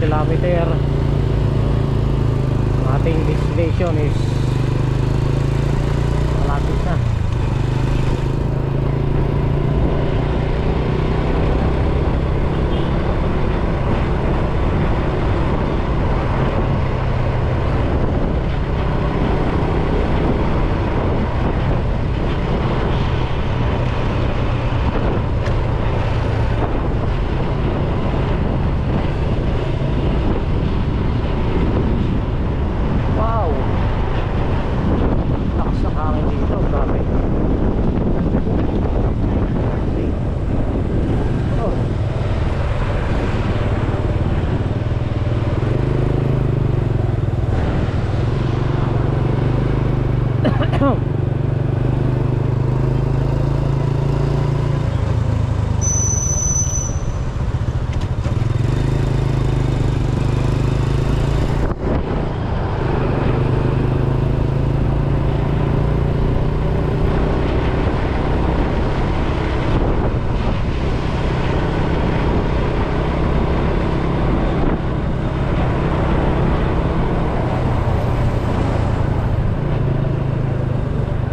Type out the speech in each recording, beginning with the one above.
kilometer. Ang ating destination is malapit na. Wow! Lakas ng hangin dito, grabe. Oh.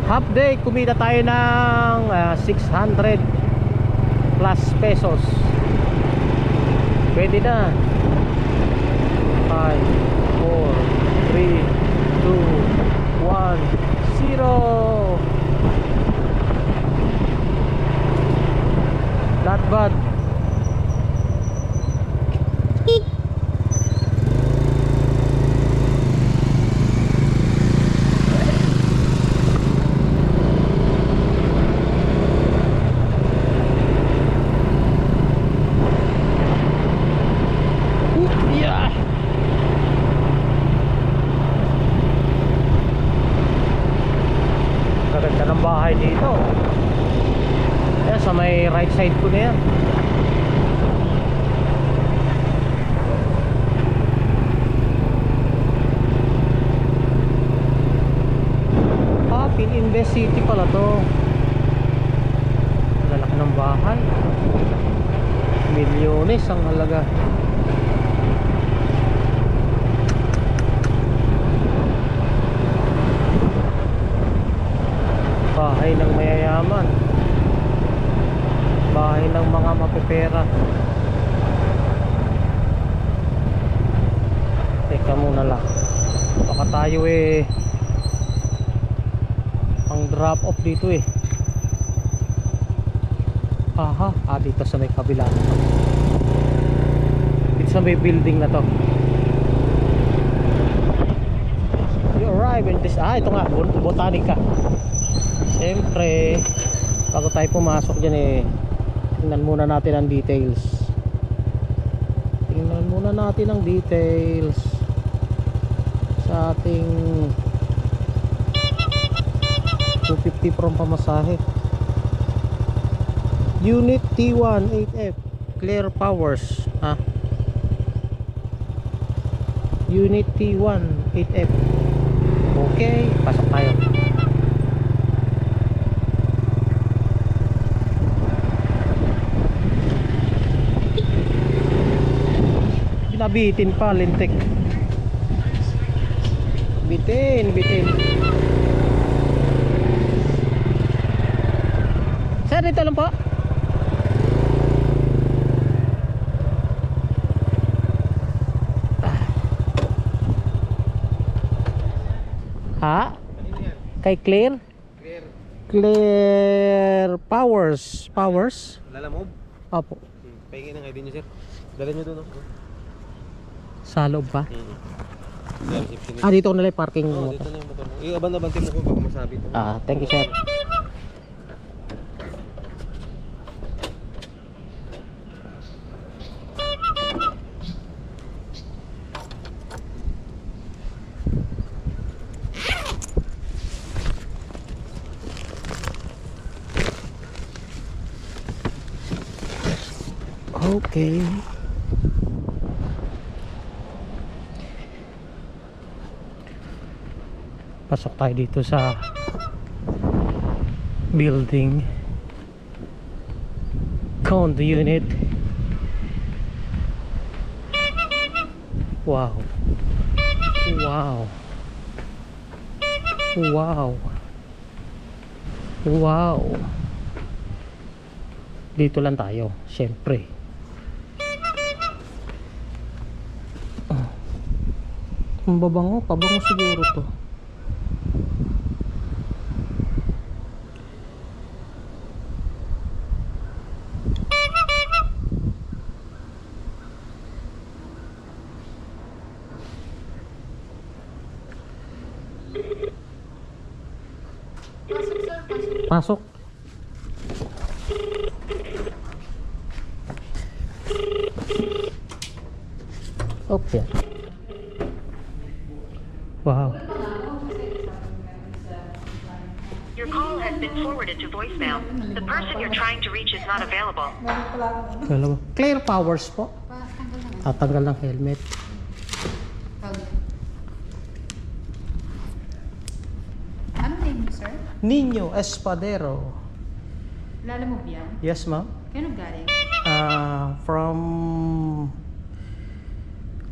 half day kumita tayo ng ah, 600 plus pesos. Pwede na 5 4 3 2 1 0 not bad Yeah. Gaganda ng bahay dito. Ayan, sa may right side ko na yan. Ah, Pininvest City pala to. Lalaki ng bahay. Milyones ang halaga. bahay ng mayayaman bahay ng mga mapepera teka muna lang baka tayo eh ang drop off dito eh. Aha ah dito sa may kabila. Dito sa may building na to. You arrive in this ah ito nga bot- botanica. Siyempre, bago tayo pumasok dyan eh, tingnan muna natin ang details. Tingnan muna natin ang details sa ating 250 from pamasahe. Unit T1 8F Clear Powers ha Unit T1 8F Okay, pasok tayo Binabitin pa, lintik. Bitin, bitin. Sir, dito lang po. Ha? Kay Clear? Clear. Clear Powers. Powers? Lalamob? Opo. Hmm. Pahingin ng ID niyo, sir. Dala niyo doon. Oh. Sa loob ba? Hmm. Ah, dito na lang parking. Oo, oh, dito na yung motor. mo. Iabang na bantin mo kung baka masabi. Ah, thank you, sir. Okay. Pasok tayo dito sa building. Condo unit. Wow. Wow. Wow. Wow. Dito lang tayo syempre ang babango pabango siguro to pasok okay voicemail. The person you're trying to reach is not available. Dalawa. Clear powers po. Tatanggal ng helmet. Ano name mo, sir? Nino Espadero. Lala mo ba yan? Yes, ma'am. Kano galing? Uh, from...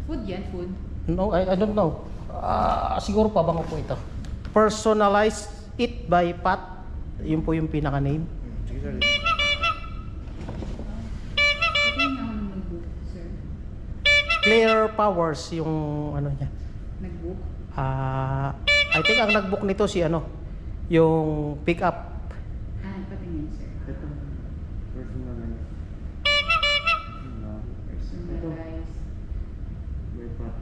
Food yan, food. No, I, I don't know. Ah, siguro pa bango po ito. Personalized It by Pat. Yun po yung pinaka-name. Sige, sir. Clear Powers yung ano niya. Nag-book? Ah, I think ang nag-book nito si ano, yung pick up. Ah, patingin, sir. Ito. Personalized. No. Personalized. May pat.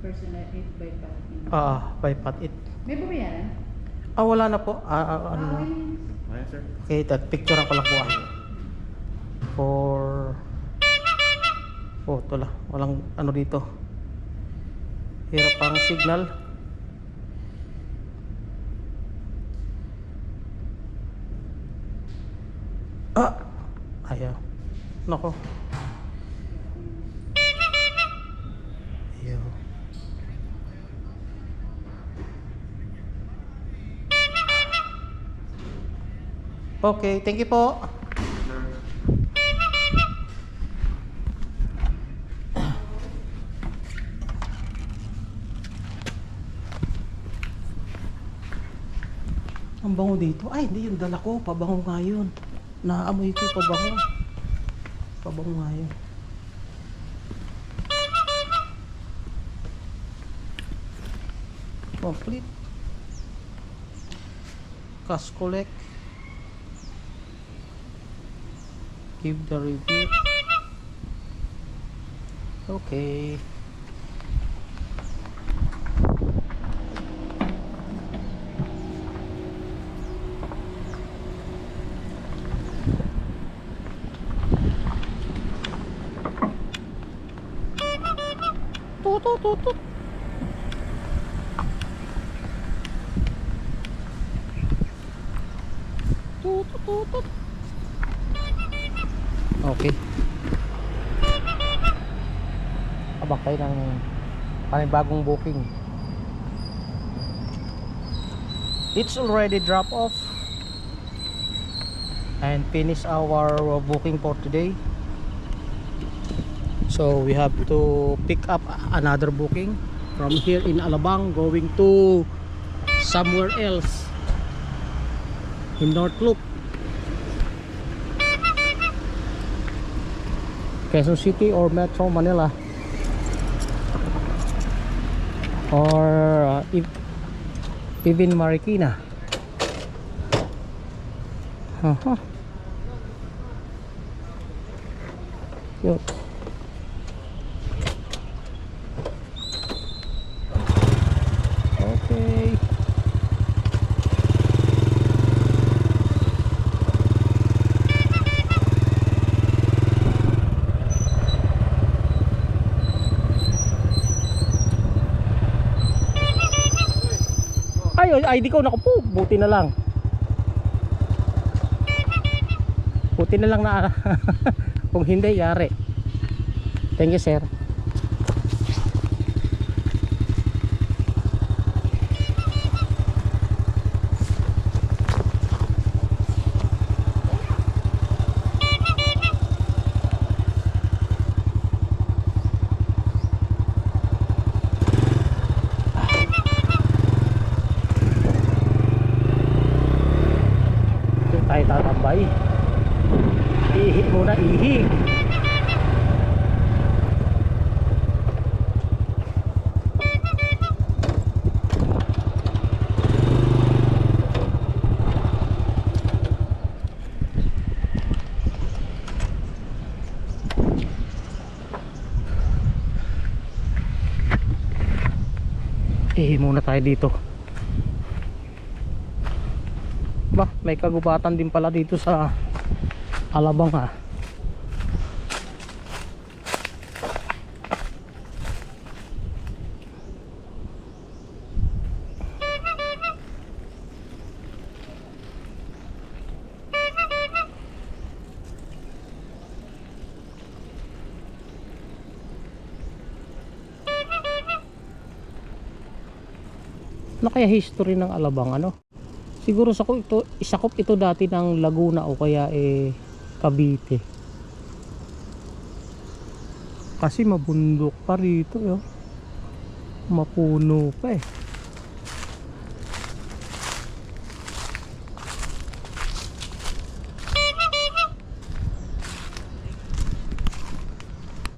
Personalized by patingin. Ah, by Pat It. May babayaran? Ah, wala na po. Ah, ah, ano. Kaya, sir. Okay, that picture ko lang po ah. For photo lang. Walang ano dito. Hirap pang signal. Ah! Ayaw. Nako. Okay, thank you po. Ang bango dito. Ay, hindi yung dala ko. Pabango nga yun. Naamoy ko pabango. Pabango nga yun. Complete. Cash collect. give the review okay Boop, boop, boop. Okay. Abang tayo ng panibagong booking. It's already drop off and finish our booking for today. So we have to pick up another booking from here in Alabang going to somewhere else in North Loop. Quezon City or Metro Manila or uh, Pivin Marikina. Yun. Okay. Ay, ay, ID ko, naku po, buti na lang. Buti na lang na, kung hindi, yari. Thank you, sir. Doon tayo tatambay. Ihi muna, ihi. Ihi muna tayo dito. Ba, may kagubatan din pala dito sa Alabang ha. Ano kaya history ng Alabang ano? Siguro sa ito, isakop ito dati ng Laguna o kaya eh Cavite. Kasi mabundok pa rito, yo. Mapuno pa eh.